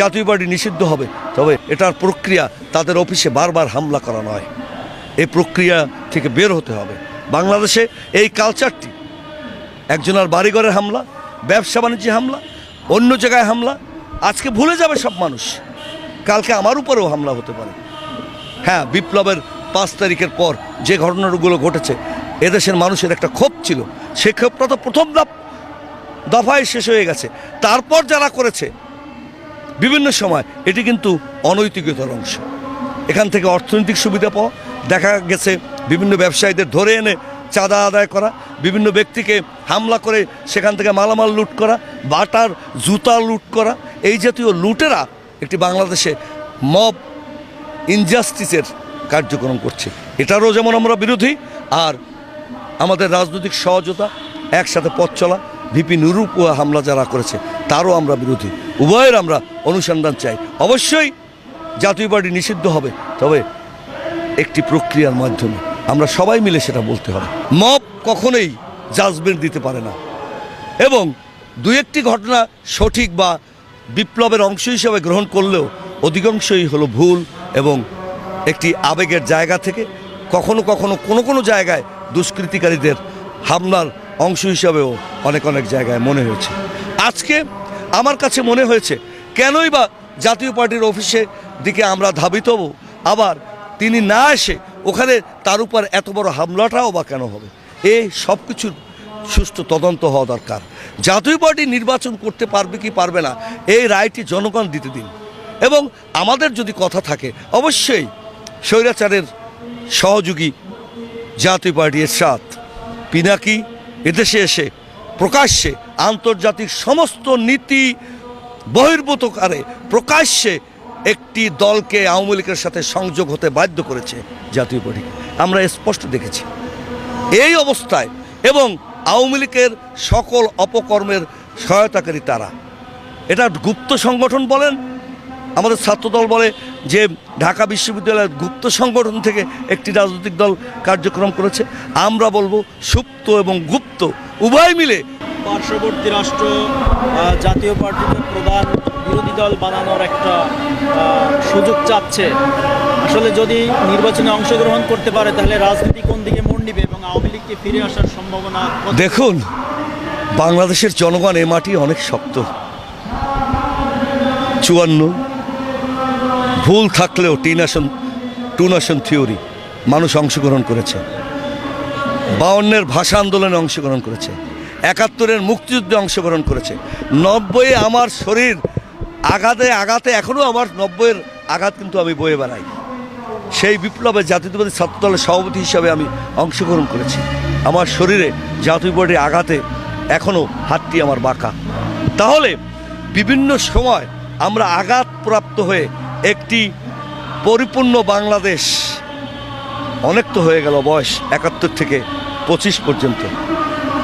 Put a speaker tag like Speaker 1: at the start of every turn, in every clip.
Speaker 1: জাতীয় পার্টি নিষিদ্ধ হবে, তবে এটার প্রক্রিয়া তাদের অফিসে বারবার হামলা করা নয়। এই প্রক্রিয়া থেকে বের হতে হবে। বাংলাদেশে এই কালচারটি একজনের বাড়িঘরের হামলা, ব্যবসা বাণিজ্যে হামলা, অন্য জায়গায় হামলা, আজকে ভুলে যাবে সব মানুষ। কালকে আমার উপরেও হামলা হতে পারে। হ্যাঁ বিপ্লবের পাঁচ তারিখের পর যে ঘটনাগুলো ঘটেছে, এদেশের মানুষের একটা ক্ষোভ ছিল। সে ক্ষোভটা তো প্রথম দফ দফায় শেষ হয়ে গেছে। তারপর যারা করেছে বিভিন্ন সময় এটি কিন্তু অনৈতিকতার অংশ। এখান থেকে অর্থনৈতিক সুবিধা পাওয়া, দেখা গেছে বিভিন্ন ব্যবসায়ীদের ধরে এনে চাঁদা আদায় করা, বিভিন্ন ব্যক্তিকে হামলা করে সেখান থেকে মালামাল লুট করা, বাটার, জুতা লুট করা। এই জাতীয় লুটেরা একটি বাংলাদেশে মব ইনজাস্টিসের কার্যক্রম করছে। এটারও যেমন আমরা বিরোধী, আর আমাদের রাজনৈতিক সহজতা একসাথে পথ চলা ভিপি নুরুপুয়া হামলা যারা করেছে, তারও আমরা বিরোধী। উভয়ের আমরা অনুসন্ধান চাই। অবশ্যই জাতীয় পার্টি নিষিদ্ধ হবে, তবে একটি প্রক্রিয়ার মাধ্যমে। আমরা সবাই মিলে সেটা বলতে হবে। মব কখনোই জাজমেন্ট দিতে পারে না। এবং দু একটি ঘটনা সঠিক বা বিপ্লবের অংশ হিসাবে গ্রহণ করলেও অধিকাংশই হলো ভুল এবং একটি আবেগের জায়গা থেকে কখনো কখনো কোনো কোনো জায়গায় দুষ্কৃতিকারীদের হামলার অংশ হিসাবেও অনেক অনেক জায়গায় মনে হয়েছে। আজকে আমার কাছে মনে হয়েছে, কেনই বা জাতীয় পার্টির অফিসে দিকে আমরা ধাবিত হব, আবার তিনি না এসে ওখানে তার উপর এত বড় হামলাটাও বা কেন হবে? এই সব কিছুর সুষ্ঠু তদন্ত হওয়া দরকার। জাতীয় পার্টি নির্বাচন করতে পারবে কি পারবে না, এই রায়টি জনগণ দিতে দিন। এবং আমাদের যদি কথা থাকে, অবশ্যই স্বৈরাচারের সহযোগী জাতীয় পার্টি এরশাদ পিনাকি এদেশে এসে, প্রকাশ্যে আন্তর্জাতিক সমস্ত নীতি বহির্ভূত কারে প্রকাশ্যে একটি দলকে আওয়ামী লীগের সাথে সংযোগ হতে বাধ্য করেছে জাতীয় পার্টি। আমরা স্পষ্ট দেখেছি। এই অবস্থায় এবং আওয়ামী লীগের সকল অপকর্মের সহায়তাকারী তারা। এটা গুপ্ত সংগঠন বলেন আমাদের ছাত্রদল বলে যে ঢাকা বিশ্ববিদ্যালয়ের গুপ্ত সংগঠন থেকে একটি রাজনৈতিক দল কার্যক্রম করেছে। আমরা বলব সুপ্ত এবং গুপ্ত উভয় মিলে।
Speaker 2: পার্শ্ববর্তী রাষ্ট্র জাতীয় পার্টিকে প্রধান বিরোধী দল বানানোর একটা সুযোগ চাচ্ছে। আসলে যদি নির্বাচনে অংশগ্রহণ করতে পারে তাহলে রাজনীতি কোন দিকে মোড় নিবে এবং আওয়ামী লীগকে ফিরে আসার সম্ভাবনা
Speaker 1: দেখুন বাংলাদেশের জনগণ এ মাটি অনেক শক্ত। চুয়ান্ন ভুল থাকলেও টি নেশন টু নেশন থিওরি, মানুষ অংশগ্রহণ করেছে। বাউন্নের ভাষা আন্দোলনে অংশগ্রহণ করেছে। একাত্তরের মুক্তিযুদ্ধে অংশগ্রহণ করেছে। নব্বই আমার শরীর আঘাতে আঘাতে এখনও আমার নব্বইয়ের আঘাত কিন্তু আমি বয়ে বেড়াই। সেই বিপ্লবে জাতীয়তাবাদী ছাত্রদলের সভাপতি হিসাবে আমি অংশগ্রহণ করেছি। আমার শরীরে জাতীয় পার্টির আঘাতে এখনও হাতটি আমার বাঁকা। তাহলে বিভিন্ন সময় আমরা আঘাতপ্রাপ্ত হয়ে একটি পরিপূর্ণ বাংলাদেশ অনেক তো হয়ে গেল বয়স একাত্তর থেকে পঁচিশ পর্যন্ত।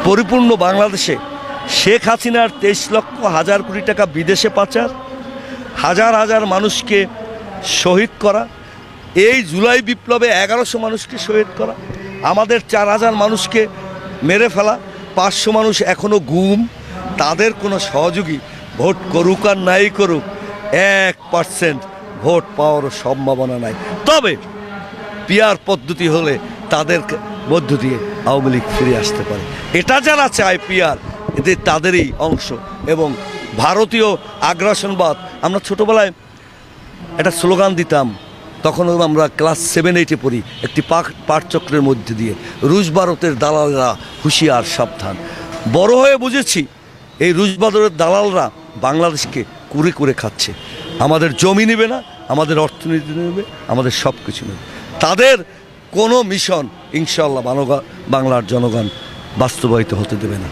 Speaker 1: পরিপূর্ণ বাংলাদেশে শেখ হাসিনার তেইশ লক্ষ হাজার কোটি টাকা বিদেশে পাচার, হাজার হাজার মানুষকে শহীদ করা, এই জুলাই বিপ্লবে এগারোশো মানুষকে শহীদ করা, আমাদের চার হাজার মানুষকে মেরে ফেলা, পাঁচশো মানুষ এখনও গুম, তাদের কোনো সহযোগী, ভোট করুক আর নাই করুক, এক পার্সেন্ট ভোট পাওয়ারও সম্ভাবনা নাই। তবে পিয়ার পদ্ধতি হলে তাদের মধ্য দিয়ে আওয়ামী লীগ ফিরে আসতে পারে। এটা যারা চায় পিয়ার, এদের তাদেরই অংশ। এবং ভারতীয় আগ্রাসনবাদ, আমরা ছোটোবেলায় একটা স্লোগান দিতাম তখন আমরা ক্লাস সেভেন এইটে পড়ি, একটি পাঠচক্রের মধ্যে দিয়ে, রুশ ভারতের দালালরা হুঁশিয়ার, সাবধান। বড় হয়ে বুঝেছি, এই রুশ ভারতের দালালরা বাংলাদেশকে কুড়ে করে খাচ্ছে। আমাদের জমি নেবে না, আমাদের অর্থনীতি নেবে, আমাদের সব কিছু নেবে। তাদের কোনো মিশন ইনশাল্লাহ বাংলার জনগণ বাস্তবায়িত হতে দেবে না।